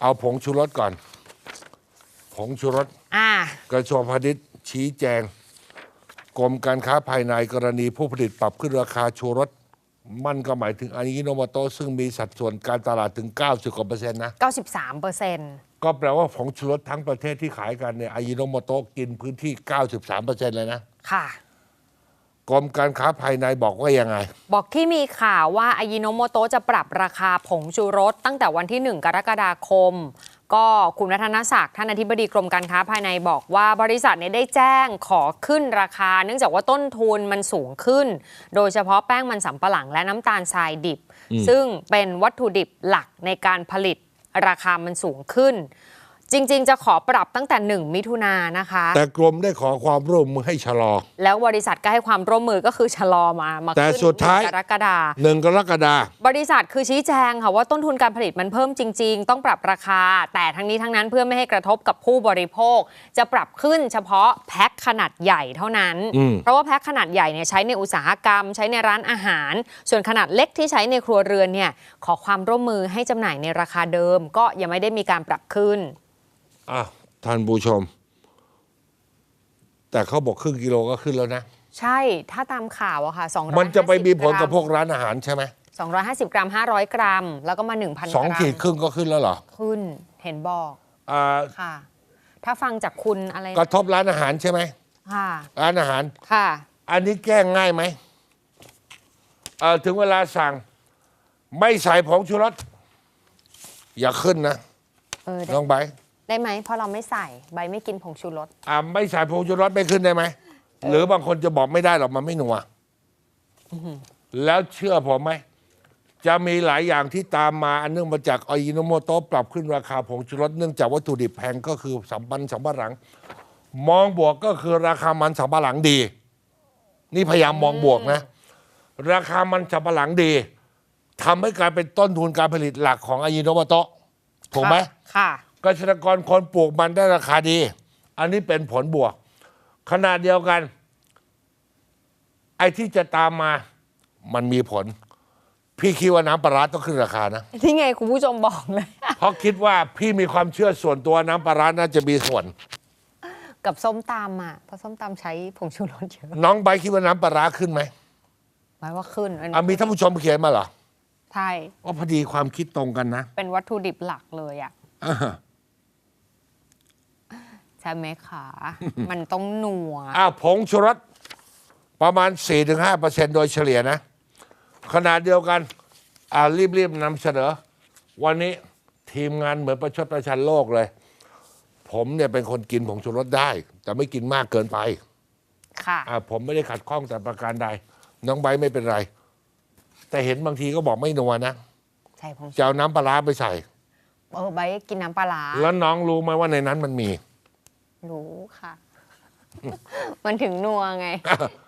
เอาผงชูรสก่อน ผงชูรสอ่ากระทรวงพาณิชย์ชี้แจง กรมการค้าภายในกรณีผู้ผลิตปรับขึ้นราคาชูรสมันก็หมายถึงอายิโนโมโตะซึ่งมีสัดส่วนการตลาดถึง 90กว่าเปอร์เซ็นต์นะ 93เปอร์เซ็นต์ก็แปลว่าผงชูรสทั้งประเทศที่ขายกันเนี่ยอายิโนโมโตะกินพื้นที่ 93เปอร์เซ็นต์เลยนะ ค่ะ กรมการค้าภายในบอกว่ายังไง บอกที่มีข่าวว่าอายิโนโมโตะจะปรับราคาผงชูรสตั้งแต่วันที่ 1 กรกฎาคม ก็คุณวัฒนศักดิ์ท่านอธิบดีกรมการค้าภายในบอกว่าบริษัทเนี่ยได้แจ้งขอขึ้นราคา เนื่องจากว่าต้นทุนมันสูงขึ้น โดยเฉพาะแป้งมันสำปะหลังและน้ำตาลทรายดิบ ซึ่งเป็นวัตถุดิบหลักในการผลิตราคามันสูงขึ้น จริง ๆ จะขอปรับตั้งแต่ 1 มิถุนายนนะคะ แต่กรมได้ขอความร่วมมือให้ชะลอ แล้วบริษัทก็ให้ความร่วมมือก็คือชะลอมามาแต่ขึ้นสุดท้ายกรกฎาคมหนึ่งกรกฎาคมบริษัทคือชี้แจงค่ะว่าต้นทุนการผลิตมันเพิ่มจริง ๆ ต้องปรับราคา แต่ทั้งนี้ทั้งนั้นเพื่อไม่ให้กระทบกับผู้บริโภค จะปรับขึ้นเฉพาะแพ็คขนาดใหญ่เท่านั้นอืมเพราะว่าแพ็คขนาดใหญ่เนี่ยใช้ในอุตสาหกรรม ใช้ในร้านอาหาร ส่วนขนาดเล็กที่ใช้ในครัวเรือนเนี่ยขอความร่วมมือให้จำหน่ายในราคาเดิม ก็ยังไม่ได้มีการปรับขึ้น อะท่านผู้ชม แต่เขาบอกครึ่งกิโลก็ขึ้นแล้วนะ ใช่ถ้าตามข่าวอะค่ะ250มันจะไปมีผลกับรัพวกร้านอาหารใช่ไหม250กรัม500กรัม แล้วก็มา1,000กรัมสองขีดครึ่งก็ขึ้นแล้วเหรอ ขึ้นเห็นบอกอ่าค่ะ ถ้าฟังจากคุณอะไรกระทบร้านอาหารใช่ไหมค่ะร้านอาหารค่ะ อันนี้แก้ง่ายไหมเอ่อถึงเวลาสั่ง ไม่ใส่ผงชูรสอย่าขึ้นนะ เออได้น้องใบร์ท ได้ไหมเพราะเราไม่ใส่ใบไม่กินผงชูรสอ่าไม่ใส่ผงชูรสไม่ขึ้นได้ไหม หรือบางคนจะบอกไม่ได้หรอกมันไม่หนัวแล้วเชื่อผมไหม จะมีหลายอย่างที่ตามมาอันเนื่องมาจากอายิโนโมโตะปรับขึ้นราคาผงชูรสเนื่องจากวัตถุดิบแพงก็คือสัมปันสัมปะหลัง มองบวกก็คือราคามันสัมปะหลังดี นี่พยายามมองบวกนะ ราคามันสัมปะหลังดีทำให้กลายเป็นต้นทุนการผลิตหลักของอายิโนโมโตะถูกไหมค่ะ เกษตรกรคนปลูกมันได้ราคาดี อันนี้เป็นผลบวกขณะเดียวกัน ไอ้ที่จะตามมามันมีผล พี่คิดว่าน้ำปลาร้าต้องขึ้นราคานะ ที่ไงคุณผู้ชมบอกเลย เพราะคิดว่าพี่มีความเชื่อส่วนตัวน้ำปลาร้าน่าจะมีส่วน กับส้มตำอะเพราะส้มตำใช้ผงชูรสเยอะน้องใบร์ทคิดว่าน้ำปลาร้าขึ้นไหมหมายว่าขึ้นอันอะนี้มีท่านผู้ชมเขียนมาเหรอใช่ว่าพอดีความคิดตรงกันนะ เป็นวัตถุดิบหลักเลยอะ อ่าใช่ไหมคะ มันต้องหนัวอ้าวผงชูรสประมาณ 4-5%โดยเฉลี่ยนะขณะเดียวกัน อ่ารีบๆนำเสนอ วันนี้ทีมงานเหมือนประชดประชันโลกเลย ผมเนี่ยเป็นคนกินผงชูรสได้ แต่ไม่กินมากเกินไป ค่ะ อ่าผมไม่ได้ขัดข้องแต่ประการใด น้องใบร์ทไม่เป็นไร แต่เห็นบางทีก็บอกไม่นัวนะใช่ผงชูจะเอาน้ำปลาร้าไปใส่ เออใบกินน้ำปลาร้าแล้วน้องรู้ไหมว่าในนั้นมันมี รู้ค่ะ มันถึงนัวไง